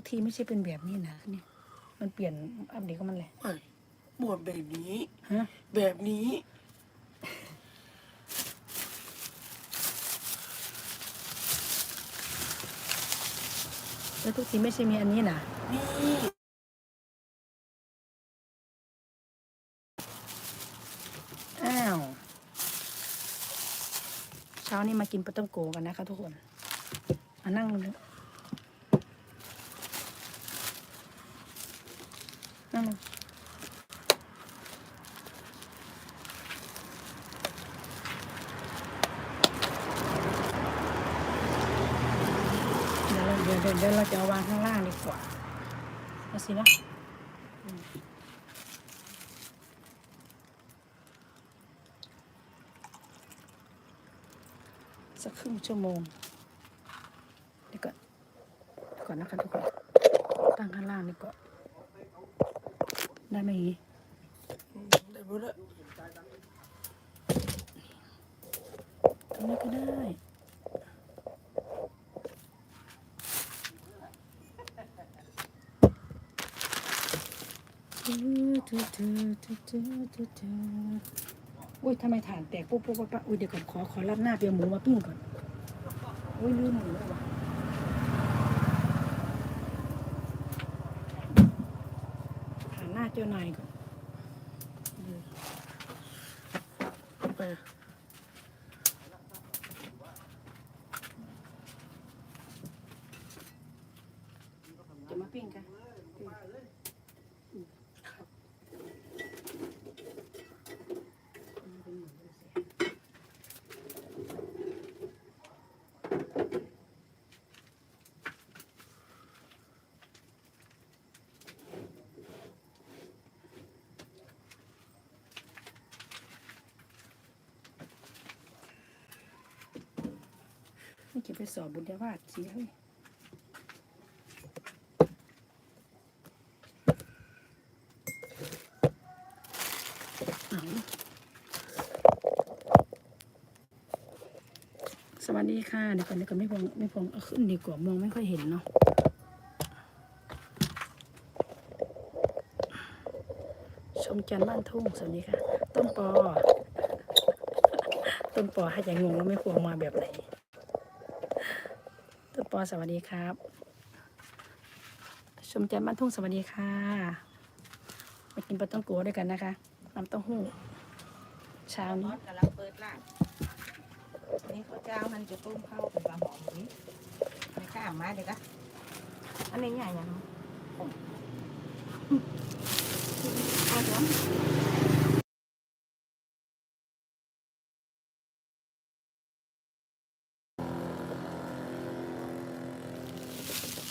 กทีไม่ใช่เป็นแบบนี้นะนี่มันเปลี่ยนอัปเดตก็มันแหละไม่หมวดแบบนี้ ฮะแบบนี้ แล้วทุกทีไม่ใช่มีอันนี้นะนี่อ้าวเช้านี้มากินปลาต้มโกกันนะคะทุกคนมานั่งเลย นั่งลงเดี๋ยวเราเดี๋ยวเดี๋ยวเราจะเอาวางข้างล่างดีกว่าเอาสินะสักครึ่งชั่วโมงเดี๋ยวก่อนเดี๋ยวก่อนนะคะทุกคนตั้งข้างล่างดีกว่า ได้ไหมอีได้หมดและตรงนี้ก็ได้อุ้ยทำไมฐานแตกปุ๊บปุ๊บปุ๊บอุ้ยเดี๋ยวก่อนขอขอรับหน้าเปียวหมูมาปิ้งก่อนอุ้ยลืมหมูแล้ววะฐานหน้า เจ้านายก่อนเปิด นี่เก็บไปสอบบุญญาวาสสิเฮ้ยสวัสดีค่ะเดี๋ยวก่อนเดี๋ยวก่อนไม่พงไม่พงเอาขึ้นดีกว่ามองไม่ค่อยเห็นเนาะชมจันทร์บ้านทุ่งสวัสดีค่ะ ต้นปอ ต้นปอให้ใจงงว่าไม่พวงมาแบบไหน ปอสวัสดีครับ ชมจันบ้านทุ่งสวัสดีค่ะ มากินปลาต้องโกะด้วยกันนะคะน้ำเต้าหู้เช้านี้กำลังเปิดร้านนี่ข้าวเจ้ามันจะต้มข้าวเป็นปลาหอมนี้ไม่ข้ามมาเด็กอะอันนี้ใหญ่ยังผมเอาหัว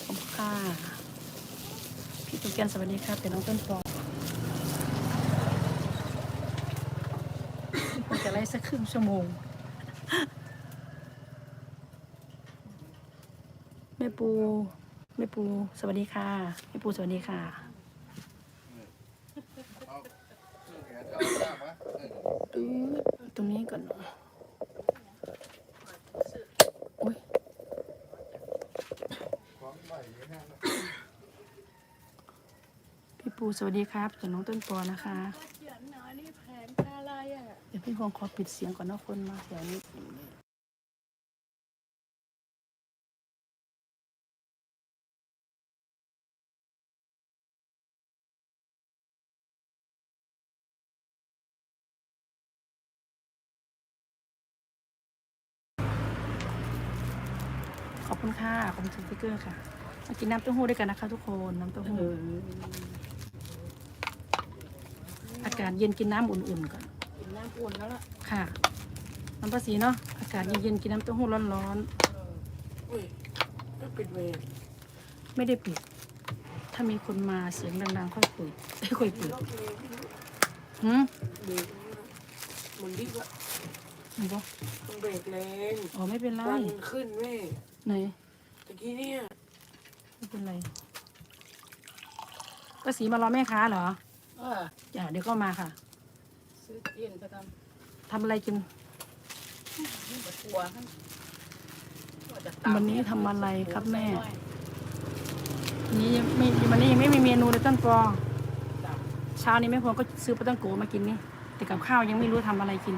ขอบคุณค่ะพี่ตุ๊ กแกนสวัสดีครับเป็นน้องต้นปอคงจะไล่สักครึ่งชั่วโมง แม่ปู แม่ปู สวัสดีค่ะ แม่ปูสวัสดีค่ะดูตรงนี้ก่อนอุ้ย พี่ปู สวัสดีครับจากน้องต้นปอนะคะเขียนหนานี่แผงอะไรอะเดี๋ยวพี่พงขอปิดเสียงก่อนนะคนมาแถวนี้ขอบคุณค่ะขอบคุณสติ๊กเกอร์ค่ะมากินน้ำเต้าหู้ด้วยกันนะคะ ทุกคน น้ำเต้าหู้ อากาศเย็นกินน้ำอุ่นๆก่อน กินน้ำอุ่นแล้วล่ะค่ะ น้ำภาษีเนาะ อากาศเย็นๆกินน้ำเต้าหู้ร้อนอุ้ยไม่เป็นเวรๆ ไม่ได้ปิด ถ้ามีคนมาเสียงดังๆ ค่อยเปิดเอ้ยค่อยเปิดล็อกเองไม่รู้หืมเบรกมันดิบอะเห็นปะต้องเบรกแรงอ๋อไม่เป็นไรควันขึ้นแม่ไหน ตะกี้เนี่ยไม่เป็นไรภาษีมารอแม่ค้าเหรอ เออจ้ะเดี๋ยวก็มาค่ะซื้อเย็นไปททำอะไรกินำนี่กับตัวข้างว่าจะตำวันนี้ทำอะไรครับแม่ใส่หน่อยวันนี้ยังไม่วันนี้ยังไม่มีเมนูเลยต้นปอเช้านี้แม่พวงก็ซื้อปลาตั้งโกมากินนี่แต่กับข้าวยังไม่รู้ทำอะไรกิน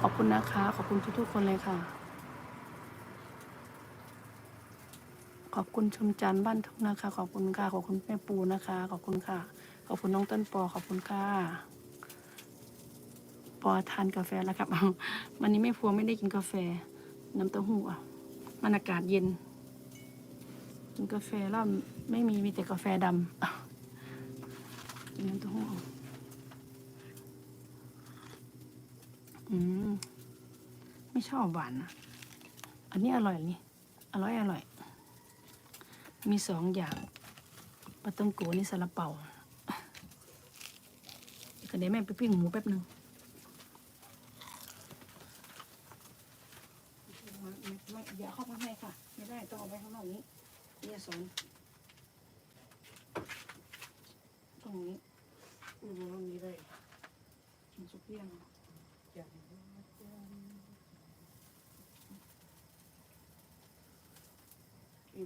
ขอบคุณนะคะ ขอบคุณทุกๆคนเลยค่ะ ขอบคุณชมจันทร์บ้านทุ่งนะคะ ขอบคุณค่ะขอบคุณแม่ปูนะคะ ขอบคุณค่ะ ขอบคุณน้องต้นปอขอบคุณค่ะปอทานกาแฟแล้วครับวันนี้แม่พวงไม่ได้กินกาแฟ น้ำเต้าหู้อะมันอากาศเย็นกินกาแฟแล้วไม่มีมีแต่กาแฟดำกินน้ำเต้าหู้อาอืมไม่ชอบหวานนะอันนี้อร่อยนี่อร่อยอร่อย มีสองอย่างปลาต้มโกนี่ซาลาเปาก็เดี๋ยวแม่ไปปิ้งหมูแป๊บหนึ่งไม่ไม่อย่าเข้ามาให้ค่ะ ไม่ได้ต้องเอาไว้ข้างนอกนี้นี่จะสอนตรงนี้อืมมันมีได้กินซุปเปี้ยงอย่างอี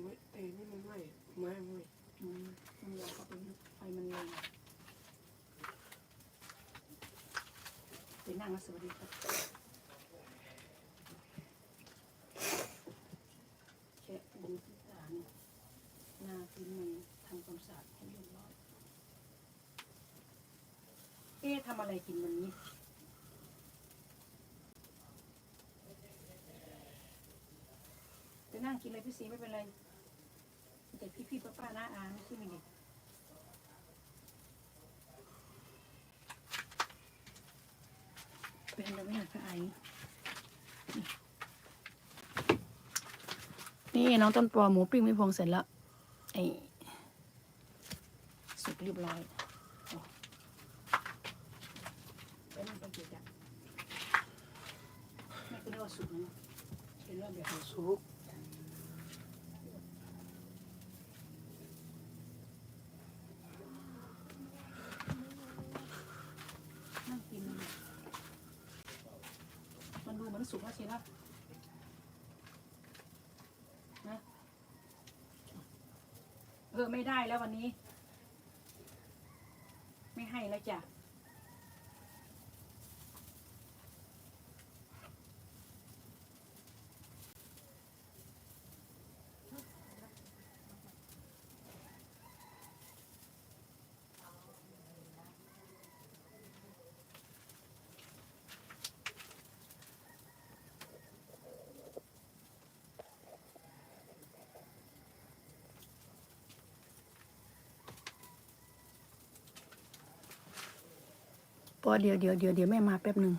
ไม่เอ้นี่มันไม่ไม่ไม่อืมมันยาวเข้าไปนิดไฟมันแรงไปนั่งแล้วสวัสดีครับแค่ดูที่ตาเนี่ยหน้าพื้นมันทำความสะอาดให้เรียบร้อยเอ๊ะทำอะไรกินวันนี้จะนั่งกินอะไรพี่สีไม่เป็นไร แต่พี่พี่ป้าป้าน้าอาไม่ใช่มีเด็กเป็นอะไรไม่อยากจะไอนี่น้องต้นปอหมูปิ้งไม่พวงเสร็จแล้วไอสุกเรียบร้อยโอ้ไปนั่งไปเกียจักแม่ก็เรียกว่าสุกนะเป็นเรื่องแบบซุป นั่งกินมันดูเหมือน สุกแล้วสินะนะเออไม่ได้แล้ววันนี้ ไม่ให้แล้วจ้ะ อเดี๋ยวเดี๋ยวเดี๋ยวเดี๋ยวแม่มาแป๊บหนึ่ง